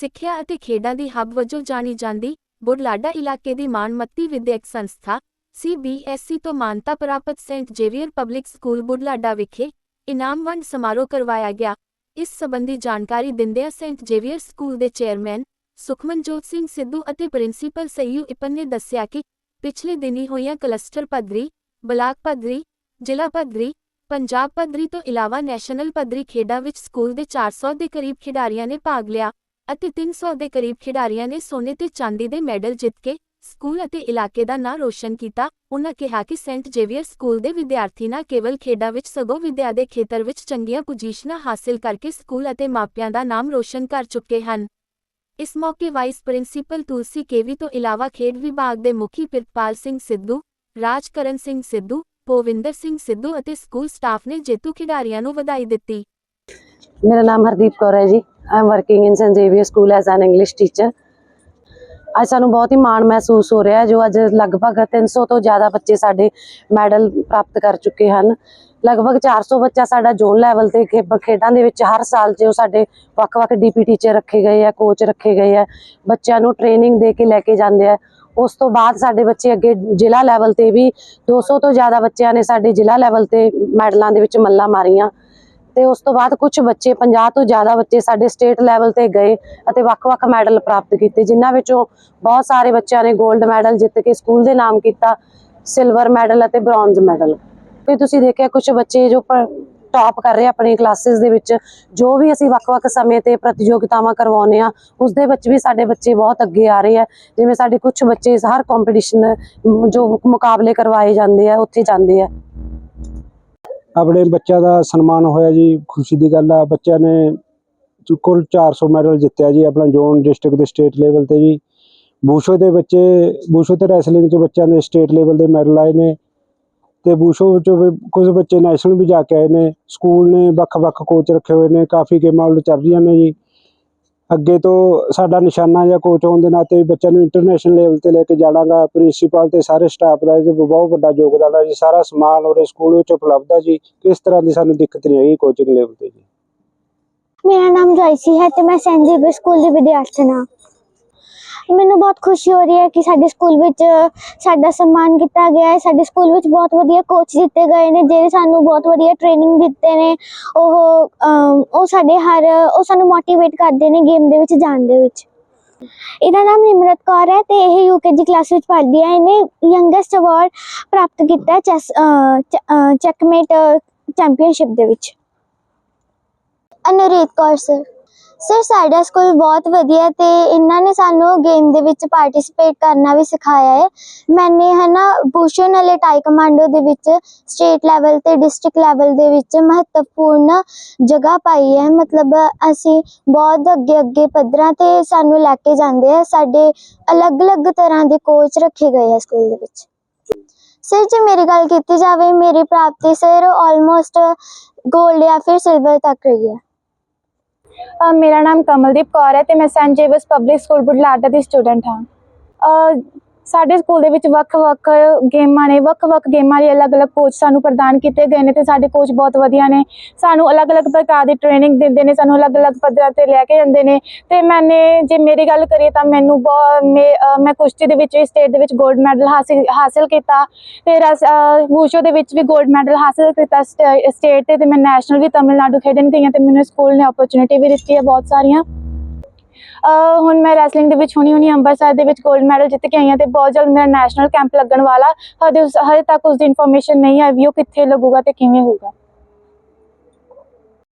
ਸਿੱਖਿਆ ਅਤੇ ਖੇਡਾਂ ਦੀ ਹੱਬ ਵਜੋਂ ਜਾਣੀ ਜਾਂਦੀ ਬੁਢਲਾਡਾ ਇਲਾਕੇ ਦੀ ਮਾਨਮੱਤੀ ਵਿਦਿਅਕ ਸੰਸਥਾ ਸੀਬੀਐਸਈ ਤੋਂ ਮਾਨਤਾ ਪ੍ਰਾਪਤ Saint Xavier public school Budhlada ਵਿਖੇ ਇਨਾਮ ਵੰਡ ਸਮਾਰੋਹ ਕਰਵਾਇਆ ਗਿਆ। ਇਸ ਸੰਬੰਧੀ ਜਾਣਕਾਰੀ ਦਿੰਦਿਆਂ ਸੇਂਟ ਜੇਵੀਅਰ ਸਕੂਲ ਦੇ ਚੇਅਰਮੈਨ ਸੁਖਮਨਜੋਤ ਸਿੰਘ ਸਿੱਧੂ ਅਤੇ ਪ੍ਰਿੰਸੀਪਲ ਸਈਯੂ ਇਪਨ ਨੇ ਦੱਸਿਆ ਕਿ ਪਿਛਲੇ ਦਿਨੀ ਹੋਈਆਂ ਕਲਸਟਰ ਪੱਧਰੀ, ਬਲਾਕ ਪੱਧਰੀ, ਜ਼ਿਲ੍ਹਾ ਪੱਧਰੀ, ਪੰਜਾਬ ਪੱਧਰੀ ਤੋਂ ਇਲਾਵਾ ਨੈਸ਼ਨਲ ਪੱਧਰੀ ਖੇਡਾਂ ਵਿੱਚ ਸਕੂਲ ਦੇ 400 ਦੇ ਕਰੀਬ ਖਿਡਾਰੀਆਂ ਨੇ ਭਾਗ ਲਿਆ। ਅਤੇ 300 ਦੇ ਕਰੀਬ ਖਿਡਾਰੀਆਂ ਨੇ ਸੋਨੇ ਤੇ ਚਾਂਦੀ ਦੇ ਮੈਡਲ ਜਿੱਤ ਕੇ ਸਕੂਲ ਅਤੇ ਇਲਾਕੇ ਦਾ ਨਾਂ ਰੋਸ਼ਨ ਕੀਤਾ। ਉਨ੍ਹਾਂ ਕਿਹਾ ਕਿ ਸੈਂਟ ਜੇਵੀਅਰ ਸਕੂਲ ਦੇ ਵਿਦਿਆਰਥੀ ਨਾ ਕੇਵਲ ਖੇਡਾਂ ਵਿੱਚ ਸਗੋਂ ਵਿਦਿਆ ਦੇ ਖੇਤਰ ਵਿੱਚ ਚੰਗੀਆਂ ਪੋਜੀਸ਼ਨਾਂ ਹਾਸਿਲ ਕਰਕੇ ਸਕੂਲ ਅਤੇ ਮਾਪਿਆਂ ਦਾ ਨਾਮ ਰੋਸ਼ਨ ਕਰ ਚੁੱਕੇ ਹਨ। ਇਸ ਮੌਕੇ ਵਾਈਸ ਪ੍ਰਿੰਸੀਪਲ ਤੁਲਸੀ ਕੇਵੀ ਤੋਂ ਇਲਾਵਾ ਖੇਡ ਵਿਭਾਗ ਦੇ ਮੁਖੀ ਪ੍ਰਿਤਪਾਲ ਸਿੰਘ ਸਿੱਧੂ, ਰਾਜਕਰਨ ਸਿੰਘ ਸਿੱਧੂ, ਪੋਵਿੰਦਰ ਸਿੰਘ ਸਿੱਧੂ ਅਤੇ ਸਕੂਲ ਸਟਾਫ ਨੇ ਜੇਤੂ ਖਿਡਾਰੀਆਂ ਨੂੰ ਵਧਾਈ ਦਿੱਤੀ। ਮੇਰਾ ਨਾਮ ਹਰਦੀਪ ਕੌਰ ਹੈ ਜੀ। I am working in Saint Xavier school as an English teacher ਅੱਜ ਸਾਨੂੰ ਬਹੁਤ ਹੀ ਮਾਣ ਮਹਿਸੂਸ ਹੋ ਰਿਹਾ ਜੋ ਅੱਜ ਲਗਭਗ 300 ਤੋਂ ਜ਼ਿਆਦਾ ਬੱਚੇ ਸਾਡੇ ਮੈਡਲ ਪ੍ਰਾਪਤ ਕਰ ਚੁੱਕੇ ਹਨ। ਲਗਭਗ 400 ਬੱਚਾ ਸਾਡਾ ਜ਼ੋਨ ਲੈਵਲ ਤੇ ਖੇ- ਖੇਡਾਂ ਦੇ ਵਿੱਚ ਹਰ ਸਾਲ ਜੋ ਸਾਡੇ ਵੱਖ-ਵੱਖ ਡੀਪੀ ਟੀਚਰ ਰੱਖੇ ਗਏ ਆ ਕੋਚ ਰੱਖੇ ਗਏ ਆ, ਬੱਚਿਆਂ ਨੂੰ ਟ੍ਰੇਨਿੰਗ ਦੇ ਕੇ ਲੈ ਕੇ ਜਾਂਦੇ ਆ। ਉਸ ਤੋਂ ਬਾਅਦ ਸਾਡੇ ਬੱਚੇ ਅੱਗੇ ਜ਼ਿਲ੍ਹਾ ਲੈਵਲ ਤੇ ਵੀ 200 ਤੋਂ ਜ਼ਿਆਦਾ ਬੱਚਿਆਂ ਨੇ ਸਾਡੇ ਜ਼ਿਲ੍ਹਾ ਲੈਵਲ ਤੇ ਮੈਡਲਾਂ ਦੇ ਵਿੱਚ ਮੱਲਾਂ ਮਾਰੀਆਂ। ਤੇ ਉਸ ਤੋਂ ਬਾਅਦ ਕੁਝ ਬੱਚੇ 50 ਤੋਂ ਜ਼ਿਆਦਾ ਬੱਚੇ ਸਾਡੇ ਸਟੇਟ ਲੈਵਲ ਤੇ ਗਏ ਅਤੇ ਵੱਖ-ਵੱਖ ਮੈਡਲ ਪ੍ਰਾਪਤ ਕੀਤੇ, ਜਿਨ੍ਹਾਂ ਵਿੱਚੋਂ ਬਹੁਤ ਸਾਰੇ ਬੱਚਿਆਂ ਨੇ 골ਡ ਮੈਡਲ ਜਿੱਤ ਕੇ ਸਕੂਲ ਦੇ ਨਾਮ ਕੀਤਾ ਸਿਲਵਰ ਮੈਡਲ ਅਤੇ ਬ੍ਰੌਂਜ਼ ਮੈਡਲ। ਫਿਰ ਤੁਸੀਂ ਦੇਖਿਆ ਕੁਝ ਬੱਚੇ ਜੋ ਟੌਪ ਕਰ ਰਹੇ ਆ ਆਪਣੀ ਕਲਾਸਿਸ ਦੇ ਵਿੱਚ, ਜੋ ਵੀ ਅਸੀਂ ਵੱਖ-ਵੱਖ ਸਮੇਂ ਤੇ ਪ੍ਰਤੀਯੋਗਿਤਾਵਾਂ ਕਰਵਾਉਂਦੇ ਆ ਉਸ ਦੇ ਵਿੱਚ ਵੀ ਸਾਡੇ ਬੱਚੇ ਬਹੁਤ ਅੱਗੇ ਆ ਰਹੇ ਆ। ਜਿਵੇਂ ਸਾਡੇ ਕੁਝ ਬੱਚੇ ਹਰ ਕੰਪੀਟੀਸ਼ਨ ਜੋ ਮੁਕਾਬਲੇ ਕਰਵਾਏ ਜਾਂਦੇ ਆ, ਉੱਥੇ ਜਾਂਦੇ ਆ। ਆਪਣੇ ਬੱਚਿਆਂ ਦਾ ਸਨਮਾਨ ਹੋਇਆ ਜੀ, ਖੁਸ਼ੀ ਦੀ ਗੱਲ ਆ। ਬੱਚਿਆਂ ਨੇ ਜੋ ਕੁੱਲ 400 ਮੈਡਲ ਜਿੱਤਿਆ ਜੀ ਆਪਣਾ ਜ਼ੋਨ ਡਿਸਟ੍ਰਿਕਟ ਤੇ ਸਟੇਟ ਲੈਵਲ ਤੇ ਜੀ। ਬੂਸ਼ੋ ਦੇ ਬੱਚੇ, ਬੂਸ਼ੋ ਤੇ ਰੈਸਲਿੰਗ ਚ ਬੱਚਿਆਂ ਦੇ ਸਟੇਟ ਲੈਵਲ ਦੇ ਮੈਡਲ ਆਏ ਨੇ ਤੇ ਬੂਸ਼ੋ ਵਿੱਚੋਂ ਵੀ ਕੁਝ ਬੱਚੇ ਨੈਸ਼ਨਲ ਵੀ ਜਾ ਕੇ ਆਏ ਨੇ। ਸਕੂਲ ਨੇ ਵੱਖ-ਵੱਖ ਕੋਚ ਰੱਖੇ ਹੋਏ ਨੇ, ਕਾਫੀ ਗੇਮਾਂ ਵੱਲ ਚੱਲ ਰਹੀਆਂ ਨੇ ਜੀ। ਅੱਗੇ ਤੋਂ ਸਾਡਾ ਨਿਸ਼ਾਨਾ ਜਾਂ ਕੋਚ ਹੋਣ ਦੇ ਨਾਤੇ ਬੱਚਿਆਂ ਨੂੰ ਇੰਟਰਨੈਸ਼ਨਲ ਲੈਵਲ ਤੇ ਲੈ ਕੇ ਜਾਣਾਗਾ ਪ੍ਰਿੰਸੀਪਲ ਤੇ ਸਾਰੇ ਸਟਾਫ ਦਾ ਇਹਦੇ ਬਹੁਤ ਵੱਡਾ ਯੋਗਦਾਨ ਹੈ ਜੀ, ਸਾਰਾ ਸਮਾਨ ਉਹਦੇ ਸਕੂਲ ਵਿੱਚ ਉਪਲਬਧ ਹੈ ਜੀ, ਕਿਸ ਤਰ੍ਹਾਂ ਦੀ ਸਾਨੂੰ ਦਿੱਕਤ ਨਹੀਂ ਆਈ ਕੋਚਿੰਗ ਲੈਵਲ ਤੇ ਜੀ। ਮੇਰਾ ਨਾਮ ਜੋਇਸੀ ਹੈ ਤੇ ਮੈਂ ਸੈਂਟ ਜ਼ੇਵੀਅਰ ਸਕੂਲ ਦੀ ਵਿਦਿਆਰਥਣ ਹਾਂ। ਮੈਨੂੰ ਬਹੁਤ ਖੁਸ਼ੀ ਹੋ ਰਹੀ ਹੈ ਕਿ ਸਾਡੇ ਸਕੂਲ ਵਿੱਚ, ਸਾਡਾ ਸਨਮਾਨ ਕੀਤਾ ਗਿਆ ਹੈ। ਸਾਡੇ ਸਕੂਲ ਵਿੱਚ ਬਹੁਤ ਵਧੀਆ ਕੋਚ ਦਿੱਤੇ ਗਏ ਨੇ, ਜਿਹੜੇ ਸਾਨੂੰ ਬਹੁਤ ਵਧੀਆ ਟ੍ਰੇਨਿੰਗ ਦਿੱਤੇ ਨੇ। ਉਹ ਉਹ ਸਾਡੇ ਹਰ, ਉਹ ਸਾਨੂੰ ਮੋਟੀਵੇਟ ਕਰਦੇ ਨੇ ਗੇਮ ਦੇ ਵਿੱਚ, ਜਾਣ ਦੇ ਵਿੱਚ। ਇਹਦਾ ਨਾਮ ਨਿਮਰਤ ਕੌਰ ਹੈ ਤੇ ਇਹ ਯੂਕੇਜੀ ਕਲਾਸ ਵਿੱਚ ਪੜ੍ਹਦੀ ਹੈ। ਇਹਨੇ ਯੰਗੈਸਟ ਅਵਾਰਡ ਪ੍ਰਾਪਤ ਕੀਤਾ ਚੈਸ ਚੈਕਮੇਟ ਚੈਂਪੀਅਨਸ਼ਿਪ ਦੇ ਵਿੱਚ। ਅਨੁਰੀਤ ਕੌਰ ਸਰ ਸਰ ਸਾਡਾ ਸਕੂਲ ਬਹੁਤ ਵਧੀਆ ਤੇ ਇਹਨਾਂ ਨੇ ਸਾਨੂੰ ਗੇਮ ਦੇ ਵਿੱਚ ਪਾਰਟਿਸਿਪੇਟ ਕਰਨਾ ਵੀ ਸਿਖਾਇਆ ਹੈ। ਮੈਨੇ ਹੈ ਨਾ ਬੂਸ਼ਨ ਵਾਲੇ ਟਾਈ ਕਮਾਂਡੋ ਦੇ ਵਿੱਚ ਸਟੇਟ ਲੈਵਲ ਤੇ ਡਿਸਟ੍ਰਿਕਟ ਲੈਵਲ ਦੇ ਵਿੱਚ ਮਹੱਤਵਪੂਰਨ ਜਗ੍ਹਾ ਪਾਈ ਹੈ। ਮਤਲਬ ਅਸੀਂ ਬਹੁਤ ਅੱਗੇ ਅੱਗੇ ਪੱਧਰਾਂ ਤੇ ਸਾਨੂੰ ਲੈ ਕੇ ਜਾਂਦੇ ਆ। ਸਾਡੇ ਅਲੱਗ-ਅਲੱਗ ਤਰ੍ਹਾਂ ਦੇ ਕੋਚ ਰੱਖੇ ਗਏ ਆ ਸਕੂਲ ਦੇ ਵਿੱਚ। ਸਰ ਜੇ ਮੇਰੀ ਗੱਲ ਕੀਤੀ ਜਾਵੇ, ਮੇਰੀ ਪ੍ਰਾਪਤੀ ਸਰ ਆਲਮੋਸਟ 골ਡ ਜਾਂ ਫਿਰ ਸਿਲਵਰ ਤੱਕ ਰਹੀ ਹੈ ਮੇਰਾ ਨਾਮ ਕਮਲਦੀਪ ਕੌਰ ਹੈ ਤੇ ਮੈਂ ਸੈਂਟ ਜੇਵਸ ਪਬਲਿਕ ਸਕੂਲ ਬੁਢਲਾਡਾ ਦੀ ਸਟੂਡੈਂਟ ਹਾਂ। ਸਾਡੇ ਸਕੂਲ ਦੇ ਵਿੱਚ ਵੱਖ-ਵੱਖ ਗੇਮਾਂ ਨੇ ਵੱਖ-ਵੱਖ ਗੇਮਾਂ ਲਈ ਅਲੱਗ-ਅਲੱਗ ਕੋਚ ਸਾਨੂੰ ਪ੍ਰਦਾਨ ਕੀਤੇ ਗਏ ਨੇ ਤੇ ਸਾਡੇ ਕੋਚ ਬਹੁਤ ਵਧੀਆ ਨੇ। ਸਾਨੂੰ ਅਲੱਗ-ਅਲੱਗ ਪ੍ਰਕਾਰ ਦੀ ਟ੍ਰੇਨਿੰਗ ਦਿੰਦੇ ਨੇ, ਸਾਨੂੰ ਅਲੱਗ-ਅਲੱਗ ਪੱਧਰਾਂ ਤੇ ਲੈ ਕੇ ਜਾਂਦੇ ਨੇ। ਤੇ ਮੈਨੇ ਜੇ ਮੇਰੀ ਗੱਲ ਕਰੀਏ ਤਾਂ ਮੈਨੂੰ ਬਹੁਤ ਮੈਂ ਮੈਂ ਕੁਸ਼ਤੀ ਦੇ ਵਿੱਚ ਵੀ ਸਟੇਟ ਦੇ ਵਿੱਚ 골ਡ ਮੈਡਲ ਹਾਸਿਲ ਹਾਸਿਲ ਕੀਤਾ। ਤੇ ਰਸ ਵੂਸ਼ੋ ਦੇ ਵਿੱਚ ਵੀ 골ਡ ਮੈਡਲ ਹਾਸਿਲ ਕੀਤਾ ਸਟੇਟ ਤੇ ਤੇ ਮੈਂ ਨੈਸ਼ਨਲ ਵੀ ਤਮਿਲਨਾਡੂ ਖੇਡਣ ਗਈ ਹਾਂ ਤੇ ਮੈਨੂੰ ਸਕੂਲ ਨੇ ਓਪਰਚੁਨਿਟੀ ਵੀ ਦਿੱਤੀ ਹੈ ਬਹੁਤ ਸਾਰੀਆਂ। ਹੁਣ ਮੈਂ ਰੈਸਲਿੰਗ ਦੇ ਵਿੱਚ ਹੁਣੀ ਹੁਣੀ ਅੰਮ੍ਰਿਤਸਰ ਦੇ ਵਿੱਚ 골ਡ ਮੈਡਲ ਜਿੱਤ ਕੇ ਆਈ ਹਾਂ ਤੇ ਬਹੁਤ ਜਲਦ ਮੇਰਾ ਨੈਸ਼ਨਲ ਕੈਂਪ ਲੱਗਣ ਵਾਲਾ। ਹਜੇ ਹਜੇ ਤੱਕ ਉਸ ਦੀ ਇਨਫੋਰਮੇਸ਼ਨ ਨਹੀਂ ਆਈ ਵੀ ਉਹ ਕਿੱਥੇ ਲੱਗੂਗਾ ਤੇ ਕਿਵੇਂ ਹੋਊਗਾ।